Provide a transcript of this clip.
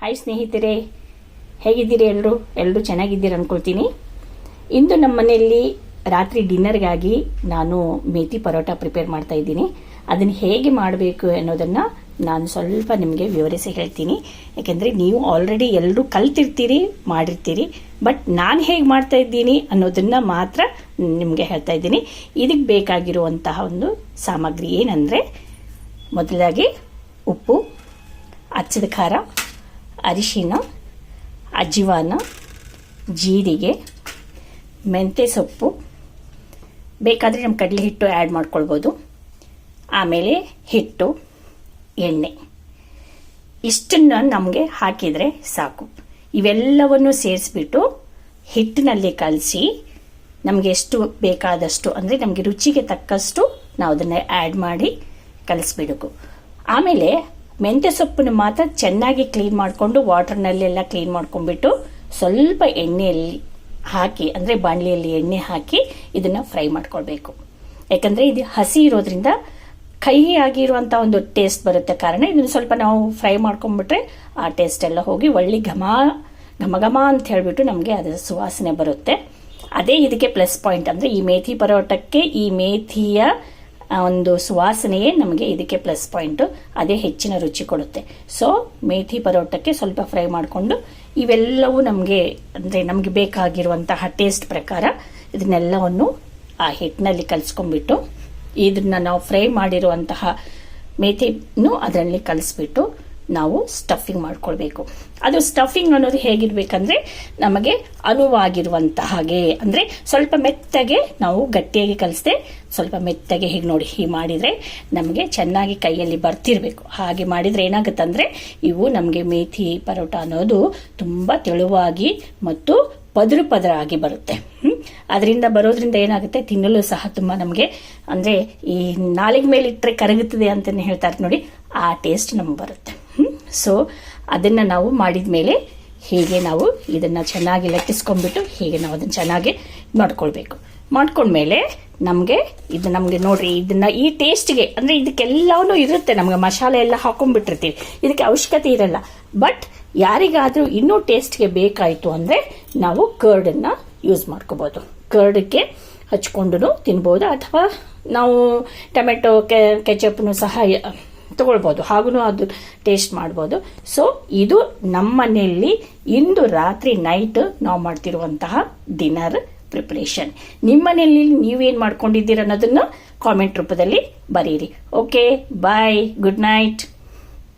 Hi ಸ್ನೇಹಿತರೆ. ಹೇಗಿದ್ದೀರಿ ಎಲ್ಲರೂ ಎಲ್ಲರೂ ಚೆನ್ನಾಗಿದ್ದೀರಿ ಅಂದ್ಕೊಳ್ತೀನಿ ಇಂದು ನಮ್ಮ ಮನೆಯಲ್ಲಿ ರಾತ್ರಿ ಡಿನ್ನರ್ಗಾಗಿ ನಾನು ಮೇತಿ ಪರೋಟ ಪ್ರಿಪೇರ್ ಮಾಡ್ತಾ ಇದ್ದೀನಿ. ಅದನ್ನು ಹೇಗೆ ಮಾಡಬೇಕು ಅನ್ನೋದನ್ನು ನಾನು ಸ್ವಲ್ಪ ನಿಮಗೆ ವಿವರಿಸಿ ಹೇಳ್ತೀನಿ. ಯಾಕೆಂದರೆ ನೀವು ಆಲ್ರೆಡಿ ಎಲ್ಲರೂ ಕಲ್ತಿರ್ತೀರಿ, ಮಾಡಿರ್ತೀರಿ. ಬಟ್ ನಾನು ಹೇಗೆ ಮಾಡ್ತಾ ಇದ್ದೀನಿ ಅನ್ನೋದನ್ನು ಮಾತ್ರ ನಿಮಗೆ ಹೇಳ್ತಾ ಇದ್ದೀನಿ. ಇದಕ್ಕೆ ಬೇಕಾಗಿರುವಂತಹ ಒಂದು ಸಾಮಗ್ರಿ ಏನಂದರೆ ಮೊದಲಾಗಿ ಉಪ್ಪು, ಅಚ್ಚದ ಖಾರ ಅರಿಶಿನ, ಅಜ್ಜಿವಾನ, ಜೀರಿಗೆ, ಮೆಂತ್ಯ ಸೊಪ್ಪು. ಬೇಕಾದರೆ ನಮ್ಮ ಕಡಲೆ ಹಿಟ್ಟು ಆ್ಯಡ್ ಮಾಡ್ಕೊಳ್ಬೋದು. ಆಮೇಲೆ ಹಿಟ್ಟು, ಎಣ್ಣೆ. ಇಷ್ಟನ್ನು ನಮಗೆ ಹಾಕಿದರೆ ಸಾಕು. ಇವೆಲ್ಲವನ್ನು ಸೇರಿಸ್ಬಿಟ್ಟು ಹಿಟ್ಟಿನಲ್ಲಿ ಕಲಸಿ ನಮಗೆ ಎಷ್ಟು ಬೇಕಾದಷ್ಟು ಅಂದರೆ ನಮಗೆ ರುಚಿಗೆ ತಕ್ಕಷ್ಟು ನಾವು ಅದನ್ನು ಆ್ಯಡ್ ಮಾಡಿ ಕಲಿಸ್ಬಿಡಬೇಕು ಆಮೇಲೆ ಮೆಂತ್ಯ ಸೊಪ್ಪನ್ನು ಮಾತ್ರ ಚೆನ್ನಾಗಿ ಕ್ಲೀನ್ ಮಾಡಿಕೊಂಡು ವಾಟರ್ನಲ್ಲೆಲ್ಲ ಕ್ಲೀನ್ ಮಾಡ್ಕೊಂಡ್ಬಿಟ್ಟು ಸ್ವಲ್ಪ ಎಣ್ಣೆಯಲ್ಲಿ ಹಾಕಿ, ಅಂದರೆ ಬಾಣಲಿಯಲ್ಲಿ ಎಣ್ಣೆ ಹಾಕಿ ಇದನ್ನು ಫ್ರೈ ಮಾಡ್ಕೊಳ್ಬೇಕು. ಯಾಕಂದರೆ ಇದು ಹಸಿ ಇರೋದ್ರಿಂದ ಕಹಿ ಆಗಿರುವಂಥ ಒಂದು ಟೇಸ್ಟ್ ಬರುತ್ತೆ. ಕಾರಣ ಇದನ್ನು ಸ್ವಲ್ಪ ನಾವು ಫ್ರೈ ಮಾಡ್ಕೊಂಡ್ಬಿಟ್ರೆ ಆ ಟೇಸ್ಟ್ ಎಲ್ಲ ಹೋಗಿ ಒಳ್ಳೆ ಘಮ ಘಮ ಘಮ ಅಂತ ಹೇಳಿಬಿಟ್ಟು ನಮಗೆ ಅದರ ಸುವಾಸನೆ ಬರುತ್ತೆ. ಅದೇ ಇದಕ್ಕೆ ಪ್ಲಸ್ ಪಾಯಿಂಟ್ ಅಂದರೆ ಈ ಮೇಥಿ ಪರೋಟಕ್ಕೆ ಈ ಮೇಥಿಯ ಒಂದು ಸುವಾಸನೆಯೇ ನಮಗೆ ಇದಕ್ಕೆ ಪ್ಲಸ್ ಪಾಯಿಂಟು ಅದೇ ಹೆಚ್ಚಿನ ರುಚಿ ಕೊಡುತ್ತೆ. ಸೊ ಮೇಥಿ ಪರೋಟಕ್ಕೆ ಸ್ವಲ್ಪ ಫ್ರೈ ಮಾಡಿಕೊಂಡು ಇವೆಲ್ಲವೂ ನಮಗೆ ಅಂದರೆ ನಮಗೆ ಬೇಕಾಗಿರುವಂತಹ ಟೇಸ್ಟ್ ಪ್ರಕಾರ ಇದನ್ನೆಲ್ಲವನ್ನು ಆ ಹಿಟ್ಟಿನಲ್ಲಿ ಕಲಿಸ್ಕೊಂಡ್ಬಿಟ್ಟು ಇದನ್ನ ನಾವು ಫ್ರೈ ಮಾಡಿರುವಂತಹ ಮೇಥಿನೂ ಅದರಲ್ಲಿ ಕಲಿಸ್ಬಿಟ್ಟು ನಾವು ಸ್ಟಫಿಂಗ್ ಮಾಡ್ಕೊಳ್ಬೇಕು. ಅದು ಸ್ಟಫಿಂಗ್ ಅನ್ನೋದು ಹೇಗಿರಬೇಕಂದ್ರೆ ನಮಗೆ ಅನುವಾಗಿರುವಂತಹ ಹಾಗೆ ಅಂದರೆ ಸ್ವಲ್ಪ ಮೆತ್ತಗೆ ನಾವು ಗಟ್ಟಿಯಾಗಿ ಕಲಿಸ್ದೆ, ಸ್ವಲ್ಪ ಮೆತ್ತಗೆ ಹೀಗೆ ನೋಡಿ ಹೀಗೆ ಮಾಡಿದರೆ ನಮಗೆ ಚೆನ್ನಾಗಿ ಕೈಯಲ್ಲಿ ಬರ್ತಿರಬೇಕು. ಹಾಗೆ ಮಾಡಿದರೆ ಏನಾಗುತ್ತಂದರೆ ಇವು ನಮಗೆ ಮೇಥಿ, ಪರೋಟ ಅನ್ನೋದು ತುಂಬ ತೆಳುವಾಗಿ ಮತ್ತು ಪದರು ಪದರಾಗಿ ಬರುತ್ತೆ. ಅದರಿಂದ ಬರೋದ್ರಿಂದ ಏನಾಗುತ್ತೆ? ತಿನ್ನಲು ಸಹ ತುಂಬ ನಮಗೆ, ಅಂದರೆ ಈ ನಾಲಿಗೆ ಮೇಲೆ ಇಟ್ಟರೆ ಕರಗುತ್ತದೆ ಅಂತಲೇ ಹೇಳ್ತಾರೆ ನೋಡಿ, ಆ ಟೇಸ್ಟ್ ನಮ್ಗೆ ಬರುತ್ತೆ. ಸೊ ಅದನ್ನು ನಾವು ಮಾಡಿದ ಮೇಲೆ ಹೀಗೆ ನಾವು ಇದನ್ನು ಚೆನ್ನಾಗಿ ಲಟ್ಟಿಸ್ಕೊಂಡ್ಬಿಟ್ಟು ಹೀಗೆ ನಾವು ಅದನ್ನು ಚೆನ್ನಾಗಿ ಮಾಡ್ಕೊಳ್ಬೇಕು. ಮಾಡ್ಕೊಂಡ್ಮೇಲೆ ನಮಗೆ ಇದು ನಮಗೆ ನೋಡ್ರಿ, ಇದನ್ನ ಈ ಟೇಸ್ಟ್ಗೆ ಅಂದರೆ ಇದಕ್ಕೆಲ್ಲವೂ ಇರುತ್ತೆ, ನಮಗೆ ಮಸಾಲೆ ಎಲ್ಲ ಹಾಕೊಂಡ್ಬಿಟ್ಟಿರ್ತೀವಿ. ಇದಕ್ಕೆ ಅವಶ್ಯಕತೆ ಇರಲ್ಲ. ಬಟ್ ಯಾರಿಗಾದರೂ ಇನ್ನೂ ಟೇಸ್ಟ್ಗೆ ಬೇಕಾಯಿತು ಅಂದರೆ ನಾವು ಕರ್ಡನ್ನು ಯೂಸ್ ಮಾಡ್ಕೋಬೋದು. ಕರ್ಡಕ್ಕೆ ಹಚ್ಕೊಂಡು ತಿನ್ಬೋದು, ಅಥವಾ ನಾವು ಟೊಮೆಟೊ ಕೆಚಪ್ನು ಸಹ ತಗೊಳ್ಬೋದು. ಹಾಗೂ ಅದು ಟೇಸ್ಟ್ ಮಾಡ್ಬೋದು. ಸೊ ಇದು ನಮ್ಮ ಮನೆಯಲ್ಲಿ ಇಂದು ರಾತ್ರಿ ನೈಟ್ ನಾವು ಮಾಡ್ತಿರುವಂತಹ ಡಿನ್ನರ್ ಪ್ರಿಪರೇಷನ್ ನಿಮ್ಮ ಮನೆಯಲ್ಲಿ ನೀವೇನು ಮಾಡ್ಕೊಂಡಿದ್ದೀರ ಅನ್ನೋದನ್ನು ಕಾಮೆಂಟ್ ರೂಪದಲ್ಲಿ ಬರೀರಿ. Okay bye good night